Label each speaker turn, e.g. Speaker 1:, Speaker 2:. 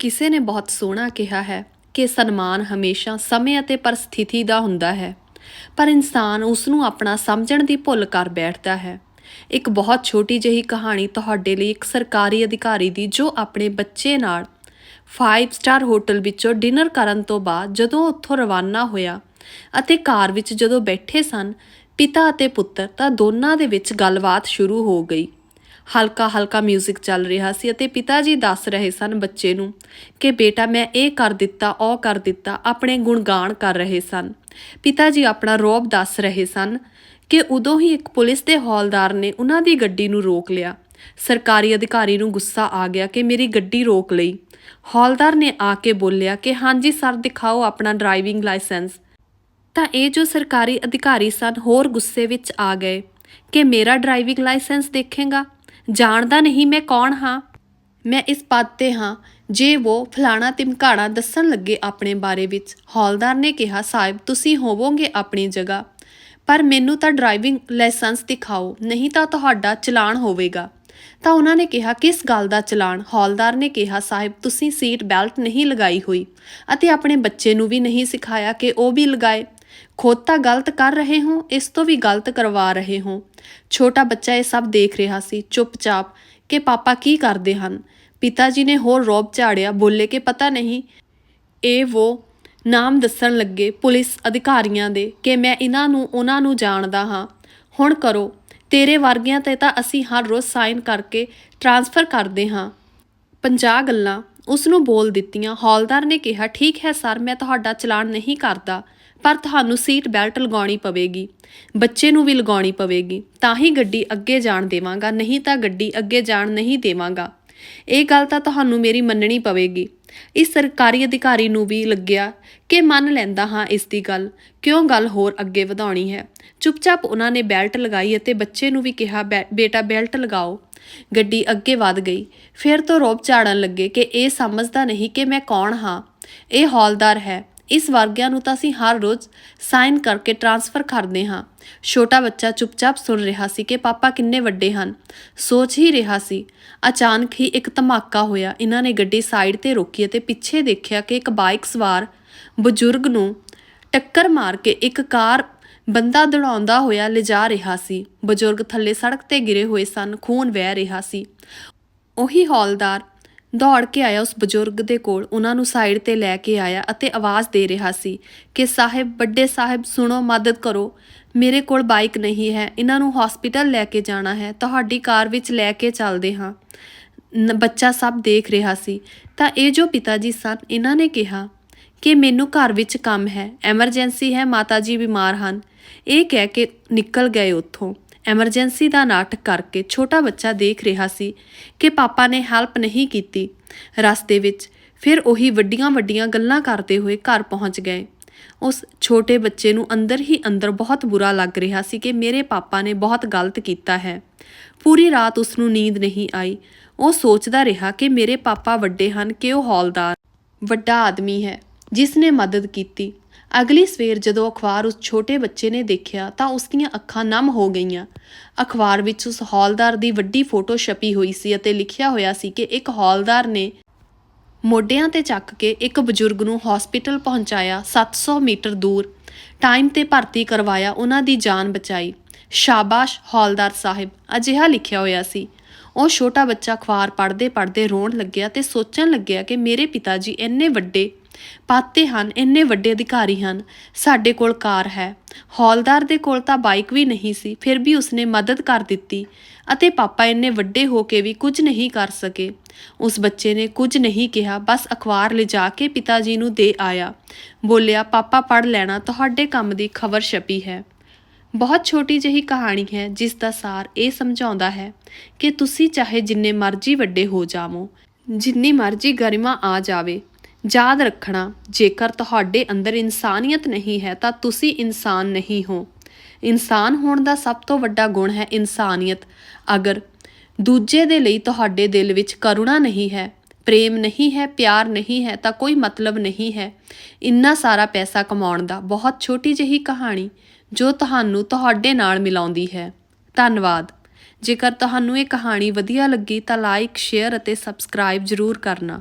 Speaker 1: ਕਿਸੇ ਨੇ ਬਹੁਤ ਸੋਹਣਾ ਕਿਹਾ ਹੈ ਕਿ ਸਨਮਾਨ ਹਮੇਸ਼ਾ ਸਮੇਂ ਅਤੇ ਪਰਿਸਥਿਤੀ ਦਾ ਹੁੰਦਾ ਹੈ। ਪਰ ਇਨਸਾਨ ਉਸ ਨੂੰ ਆਪਣਾ ਸਮਝਣ ਦੀ ਭੁੱਲ ਕਰ ਬੈਠਦਾ ਹੈ। ਇੱਕ ਬਹੁਤ ਛੋਟੀ ਜਿਹੀ ਕਹਾਣੀ ਤੁਹਾਡੇ ਲਈ ਇੱਕ ਸਰਕਾਰੀ ਅਧਿਕਾਰੀ ਦੀ ਜੋ ਆਪਣੇ ਬੱਚੇ ਨਾਲ 5 ਸਟਾਰ ਹੋਟਲ ਵਿੱਚੋਂ ਡਿਨਰ ਕਰਨ ਤੋਂ ਬਾਅਦ ਜਦੋਂ ਉੱਥੋਂ ਰਵਾਨਾ ਹੋਇਆ ਅਤੇ ਕਾਰ ਵਿੱਚ ਜਦੋਂ ਬੈਠੇ ਸਨ, ਪਿਤਾ ਅਤੇ ਪੁੱਤਰ, ਤਾਂ ਦੋਨਾਂ ਦੇ ਵਿੱਚ ਗੱਲਬਾਤ ਸ਼ੁਰੂ ਹੋ ਗਈ। ਹਲਕਾ ਹਲਕਾ 뮤직 ਚੱਲ ਰਿਹਾ ਸੀ ਅਤੇ ਪਿਤਾ ਜੀ ਦੱਸ ਰਹੇ ਸਨ ਬੱਚੇ ਨੂੰ ਕਿ ਬੇਟਾ ਮੈਂ ਇਹ ਕਰ ਦਿੱਤਾ, ਉਹ ਕਰ ਦਿੱਤਾ, ਆਪਣੇ ਗੁਣਗਾਨ ਕਰ ਰਹੇ ਸਨ। ਪਿਤਾ ਜੀ ਆਪਣਾ ਰੋਬ ਦੱਸ ਰਹੇ ਸਨ ਕਿ ਉਦੋਂ ਹੀ ਇੱਕ ਪੁਲਿਸ ਦੇ ਹੌਲਦਾਰ ਨੇ ਉਹਨਾਂ ਦੀ ਗੱਡੀ ਨੂੰ ਰੋਕ ਲਿਆ। ਸਰਕਾਰੀ ਅਧਿਕਾਰੀ ਨੂੰ ਗੁੱਸਾ ਆ ਗਿਆ ਕਿ ਮੇਰੀ ਗੱਡੀ ਰੋਕ ਲਈ। ਹੌਲਦਾਰ ਨੇ ਆ ਕੇ ਬੋਲਿਆ ਕਿ ਹਾਂਜੀ ਸਰ, ਦਿਖਾਓ ਆਪਣਾ ਡਰਾਈਵਿੰਗ ਲਾਇਸੈਂਸ। ਤਾਂ ਇਹ ਜੋ ਸਰਕਾਰੀ ਅਧਿਕਾਰੀ ਸਨ, ਹੋਰ ਗੁੱਸੇ ਵਿੱਚ ਆ ਗਏ ਕਿ ਮੇਰਾ ਡਰਾਈਵਿੰਗ ਲਾਇਸੈਂਸ ਦੇਖੇਗਾ। ਜਾਣਦਾ ਨਹੀਂ ਮੈਂ ਕੌਣ ਹਾਂ। ਮੈਂ ਇਸ ਪਦ ਤੇ ਹਾਂ। ਜੇ ਉਹ ਫਲਾਣਾ ਤਿਮਕਾੜਾ ਦੱਸਣ ਲੱਗੇ ਆਪਣੇ ਬਾਰੇ ਵਿੱਚ, ਹੌਲਦਾਰ ਨੇ ਕਿਹਾ, ਸਾਹਿਬ, ਤੁਸੀਂ ਹੋਵੋਗੇ ਆਪਣੀ ਜਗ੍ਹਾ। ਪਰ ਮੈਨੂੰ ਤਾਂ ਡਰਾਈਵਿੰਗ ਲਾਇਸੈਂਸ ਦਿਖਾਓ, ਨਹੀਂ ਤਾਂ ਤੁਹਾਡਾ ਚਲਾਨ ਹੋਵੇਗਾ। ਤਾਂ ਉਹਨਾਂ ਨੇ ਕਿਹਾ, ਕਿਸ ਗੱਲ ਦਾ ਚਲਾਨ? ਹੌਲਦਾਰ ਨੇ ਕਿਹਾ, ਸਾਹਿਬ, ਤੁਸੀਂ ਸੀਟ ਬੈਲਟ ਨਹੀਂ ਲਗਾਈ ਹੋਈ ਅਤੇ ਆਪਣੇ ਬੱਚੇ ਨੂੰ ਵੀ ਨਹੀਂ ਸਿਖਾਇਆ ਕਿ ਉਹ ਵੀ ਲਗਾਏ। ਖੁਦ ਤਾਂ ਗਲਤ ਕਰ ਰਹੇ ਹੋ, ਇਸ ਤੋਂ ਵੀ ਗਲਤ ਕਰਵਾ ਰਹੇ ਹੋ। ਛੋਟਾ ਬੱਚਾ ਇਹ ਸਭ ਦੇਖ ਰਿਹਾ ਸੀ, ਚੁੱਪਚਾਪ, ਕਿ ਪਾਪਾ ਕੀ ਕਰਦੇ ਹਨ। ਪਿਤਾ ਜੀ ਨੇ ਹੋਰ ਰੋਬ ਝਾੜਿਆ, ਬੋਲੇ ਕਿ ਪਤਾ ਨਹੀਂ, ਇਹ ਉਹ ਨਾਮ ਦੱਸਣ ਲੱਗੇ ਪੁਲਿਸ ਅਧਿਕਾਰੀਆਂ ਦੇ, ਕਿ ਮੈਂ ਇਹਨਾਂ ਨੂੰ, ਉਹਨਾਂ ਨੂੰ ਜਾਣਦਾ ਹਾਂ। ਹੁਣ ਕਰੋ, ਤੇਰੇ ਵਰਗਿਆਂ ਤੇ ਤਾਂ ਅਸੀਂ ਹਰ ਰੋਜ਼ ਸਾਈਨ ਕਰਕੇ ਟ੍ਰਾਂਸਫਰ ਕਰਦੇ ਹਾਂ। 50 ਗੱਲਾਂ ਉਸ ਨੂੰ ਬੋਲ ਦਿੱਤੀਆਂ। ਹੌਲਦਾਰ ਨੇ ਕਿਹਾ, ਠੀਕ ਹੈ ਸਰ, ਮੈਂ ਤੁਹਾਡਾ ਚਲਾਨ ਨਹੀਂ ਕਰਦਾ। ਪਰ ਤੁਹਾਨੂੰ ਸੀਟ ਬੈਲਟ ਲਗਾਉਣੀ ਪਵੇਗੀ। ਬੱਚੇ ਨੂੰ ਵੀ ਲਗਾਉਣੀ ਪਵੇਗੀ। ਤਾਂ ਹੀ ਗੱਡੀ ਅੱਗੇ ਜਾਣ ਦੇਵਾਂਗਾ, ਨਹੀਂ ਤਾਂ ਗੱਡੀ ਅੱਗੇ ਜਾਣ ਨਹੀਂ ਦੇਵਾਂਗਾ। ਇਹ ਗੱਲ ਤਾਂ ਤੁਹਾਨੂੰ ਮੇਰੀ ਮੰਨਣੀ ਪਵੇਗੀ। ਇਸ ਸਰਕਾਰੀ ਅਧਿਕਾਰੀ ਨੂੰ ਵੀ ਲੱਗਿਆ ਕਿ ਮੰਨ ਲੈਂਦਾ ਹਾਂ ਇਸ ਦੀ ਗੱਲ। ਕਿਉਂ ਗੱਲ ਹੋਰ ਅੱਗੇ ਵਧਾਉਣੀ ਹੈ? ਚੁੱਪਚਾਪ ਉਹਨਾਂ ਨੇ ਬੈਲਟ ਲਗਾਈ ਅਤੇ ਬੱਚੇ ਨੂੰ ਵੀ ਕਿਹਾ, "ਬੈ- ਬੇਟਾ, ਬੈਲਟ ਲਗਾਓ। ਗੱਡੀ ਅੱਗੇ ਵਧ ਗਈ। ਫਿਰ ਤੋਂ ਰੋਬ ਝਾੜਨ ਲੱਗੇ ਕਿ ਇਹ ਸਮਝਦਾ ਨਹੀਂ ਕਿ ਮੈਂ ਕੌਣ ਹਾਂ। ਇਹ ਹੌਲਦਾਰ ਹੈ। ਇਸ ਵਰਗਿਆਂ ਨੂੰ ਤਾਂ ਅਸੀਂ ਹਰ ਰੋਜ਼ ਸਾਈਨ ਕਰਕੇ ਟਰਾਂਸਫਰ ਕਰਦੇ ਹਾਂ। ਛੋਟਾ ਬੱਚਾ ਚੁੱਪਚਾਪ ਸੁਣ ਰਿਹਾ ਸੀ ਕਿ ਪਾਪਾ ਕਿੰਨੇ ਵੱਡੇ ਹਨ। ਸੋਚ ਹੀ ਰਿਹਾ ਸੀ। ਅਚਾਨਕ ਹੀ ਇੱਕ ਧਮਾਕਾ ਹੋਇਆ। ਇਹਨਾਂ ਨੇ ਗੱਡੀ ਸਾਈਡ ਤੇ ਰੋਕੀ ਅਤੇ ਪਿੱਛੇ ਦੇਖਿਆ ਕਿ ਇੱਕ ਬਾਈਕ ਸਵਾਰ ਬਜ਼ੁਰਗ ਨੂੰ ਟੱਕਰ ਮਾਰ ਕੇ ਇੱਕ ਕਾਰ ਬੰਦਾ ਦੜਾਉਂਦਾ ਹੋਇਆ ਲਿਜਾ ਰਿਹਾ ਸੀ। ਬਜ਼ੁਰਗ ਥੱਲੇ ਸੜਕ ਤੇ ਗਿਰੇ ਹੋਏ ਸਨ। ਖੂਨ ਵਹਿ ਰਿਹਾ ਸੀ। ਉਹੀ ਹੌਲਦਾਰ ਦੌੜ ਕੇ ਆਇਆ ਉਸ ਬਜ਼ੁਰਗ ਦੇ ਕੋਲ। ਉਹਨਾਂ ਨੂੰ ਸਾਈਡ ਤੇ ਲੈ ਕੇ ਆਇਆ ਅਤੇ ਆਵਾਜ਼ ਦੇ ਰਿਹਾ ਸੀ ਕਿ, ਸਾਹਿਬ, ਵੱਡੇ ਸਾਹਿਬ, ਸੁਣੋ, ਮਦਦ ਕਰੋ। ਮੇਰੇ ਕੋਲ ਬਾਈਕ ਨਹੀਂ ਹੈ। ਇਹਨਾਂ ਨੂੰ ਹਸਪੀਟਲ ਲੈ ਕੇ ਜਾਣਾ ਹੈ। ਤੁਹਾਡੀ ਕਾਰ ਵਿੱਚ ਲੈ ਕੇ ਚੱਲਦੇ ਹਾਂ। ਨ- ਬੱਚਾ ਸਭ ਦੇਖ ਰਿਹਾ ਸੀ। ਤਾਂ ਇਹ ਜੋ ਪਿਤਾ ਜੀ ਸਨ, ਇਹਨਾਂ ਨੇ ਕਿਹਾ ਕਿ, ਮੈਨੂੰ ਘਰ ਵਿੱਚ ਕੰਮ ਹੈ। ਐਮਰਜੈਂਸੀ ਹੈ। ਮਾਤਾ ਜੀ ਬਿਮਾਰ ਹਨ। ਇਹ ਕਹਿ ਕੇ ਨਿਕਲ ਗਏ ਉੱਥੋਂ। ਐਮਰਜੈਂਸੀ ਦਾ ਨਾਟਕ ਕਰਕੇ ਛੋਟਾ ਬੱਚਾ ਦੇਖ ਰਿਹਾ ਸੀ ਕਿ ਪਾਪਾ ਨੇ ਹੈਲਪ ਨਹੀਂ ਕੀਤੀ। ਰਸਤੇ ਵਿੱਚ ਫਿਰ ਉਹੀ ਵੱਡੀਆਂ ਵੱਡੀਆਂ ਗੱਲਾਂ ਕਰਦੇ ਹੋਏ ਘਰ ਪਹੁੰਚ ਗਏ। ਉਸ ਛੋਟੇ ਬੱਚੇ ਨੂੰ ਅੰਦਰ ਹੀ ਅੰਦਰ ਬਹੁਤ ਬੁਰਾ ਲੱਗ ਰਿਹਾ ਸੀ ਕਿ ਮੇਰੇ ਪਾਪਾ ਨੇ ਬਹੁਤ ਗਲਤ ਕੀਤਾ ਹੈ। ਪੂਰੀ ਰਾਤ ਉਸ ਨੂੰ ਨੀਂਦ ਨਹੀਂ ਆਈ। ਉਹ ਸੋਚਦਾ ਰਿਹਾ ਕਿ ਮੇਰੇ ਪਾਪਾ ਵੱਡੇ ਹਨ, ਕਿ ਉਹ ਹੌਲਦਾਰ, ਵੱਡਾ ਆਦਮੀ ਹੈ, ਜਿਸ ਨੇ ਮਦਦ ਕੀਤੀ। ਅਗਲੀ ਸਵੇਰ ਜਦੋਂ ਅਖਬਾਰ ਉਸ ਛੋਟੇ ਬੱਚੇ ਨੇ ਦੇਖਿਆ ਤਾਂ ਉਸ ਦੀਆਂ ਅੱਖਾਂ ਨਮ ਹੋ ਗਈਆਂ। ਅਖਬਾਰ ਵਿੱਚ ਉਸ ਹੌਲਦਾਰ ਦੀ ਵੱਡੀ ਫੋਟੋ ਛਪੀ ਹੋਈ ਸੀ ਅਤੇ ਲਿਖਿਆ ਹੋਇਆ ਸੀ ਕਿ ਇੱਕ ਹੌਲਦਾਰ ਨੇ ਮੋਢਿਆਂ ਤੇ ਚੱਕ ਕੇ ਇੱਕ ਬਜ਼ੁਰਗ ਨੂੰ ਹਸਪੀਟਲ ਪਹੁੰਚਾਇਆ 700 ਮੀਟਰ ਦੂਰ। ਟਾਈਮ ਤੇ ਭਰਤੀ ਕਰਵਾਇਆ ਉਹਨਾਂ ਦੀ ਜਾਨ ਬਚਾਈ। ਸ਼ਾਬਾਸ਼ ਹੌਲਦਾਰ ਸਾਹਿਬ, ਅਜਿਹਾ ਲਿਖਿਆ ਹੋਇਆ ਸੀ। ਉਹ ਛੋਟਾ ਬੱਚਾ ਅਖਬਾਰ ਪੜ੍ਹਦੇ ਪੜ੍ਹਦੇ ਰੋਣ ਲੱਗਿਆ ਤੇ ਸੋਚਣ ਲੱਗਿਆ ਕਿ ਮੇਰੇ ਪਿਤਾ ਜੀ ਇੰਨੇ ਵੱਡੇ ਪਾਤੇ ਹਨ, ਇੰਨੇ ਵੱਡੇ ਅਧਿਕਾਰੀ ਹਨ। ਸਾਡੇ ਕੋਲ ਕਾਰ ਹੈ। ਹੌਲਦਾਰ ਦੇ ਕੋਲ ਤਾਂ ਬਾਈਕ ਵੀ ਨਹੀਂ ਸੀ, ਫਿਰ ਵੀ ਉਸਨੇ ਮਦਦ ਕਰ ਦਿੱਤੀ ਅਤੇ ਪਾਪਾ ਇੰਨੇ ਵੱਡੇ ਹੋ ਕੇ ਵੀ ਕੁਝ ਨਹੀਂ ਕਰ ਸਕੇ। ਉਸ ਬੱਚੇ ਨੇ ਕੁਝ ਨਹੀਂ ਕਿਹਾ, ਬਸ ਅਖਬਾਰ ਲਿਜਾ ਕੇ ਪਿਤਾ ਜੀ ਨੂੰ ਦੇ ਆਇਆ। ਬੋਲਿਆ, ਪਾਪਾ, ਪੜ੍ਹ ਲੈਣਾ, ਤੁਹਾਡੇ ਕੰਮ ਦੀ ਖਬਰ ਛਪੀ ਹੈ। ਬਹੁਤ ਛੋਟੀ ਜਿਹੀ ਕਹਾਣੀ ਹੈ, ਜਿਸ ਦਾ ਸਾਰ ਇਹ ਸਮਝਾਉਂਦਾ ਹੈ ਕਿ ਤੁਸੀਂ ਚਾਹੇ ਜਿੰਨੇ ਮਰਜ਼ੀ ਵੱਡੇ ਹੋ ਜਾਵੋ, ਜਿੰਨੀ ਮਰਜ਼ੀ ਗਰਿਮਾ ਆ ਜਾਵੇ ਯਾਦ ਰੱਖਣਾ, ਜੇਕਰ ਤੁਹਾਡੇ ਅੰਦਰ ਇਨਸਾਨੀਅਤ ਨਹੀਂ ਹੈ, ਤਾਂ ਤੁਸੀਂ ਇਨਸਾਨ ਨਹੀਂ ਹੋ। ਇਨਸਾਨ ਹੋਣ ਦਾ ਸਭ ਤੋਂ ਵੱਡਾ ਗੁਣ ਹੈ ਇਨਸਾਨੀਅਤ। ਅਗਰ ਦੂਜੇ ਦੇ ਲਈ ਤੁਹਾਡੇ ਦਿਲ ਵਿੱਚ ਕਰੁਣਾ ਨਹੀਂ ਹੈ, ਪ੍ਰੇਮ ਨਹੀਂ ਹੈ, ਪਿਆਰ ਨਹੀਂ ਹੈ, ਤਾਂ ਕੋਈ ਮਤਲਬ ਨਹੀਂ ਹੈ ਇੰਨਾ ਸਾਰਾ ਪੈਸਾ ਕਮਾਉਣ ਦਾ। ਬਹੁਤ ਛੋਟੀ ਜਿਹੀ ਕਹਾਣੀ ਜੋ ਤੁਹਾਨੂੰ ਤੁਹਾਡੇ ਨਾਲ ਮਿਲਾਉਂਦੀ ਹੈ। ਧੰਨਵਾਦ। ਜੇਕਰ ਤੁਹਾਨੂੰ ਇਹ ਕਹਾਣੀ ਵਧੀਆ ਲੱਗੀ, ਤਾਂ ਲਾਈਕ ਸ਼ੇਅਰ ਅਤੇ ਸਬਸਕ੍ਰਾਈਬ ਜ਼ਰੂਰ ਕਰਨਾ।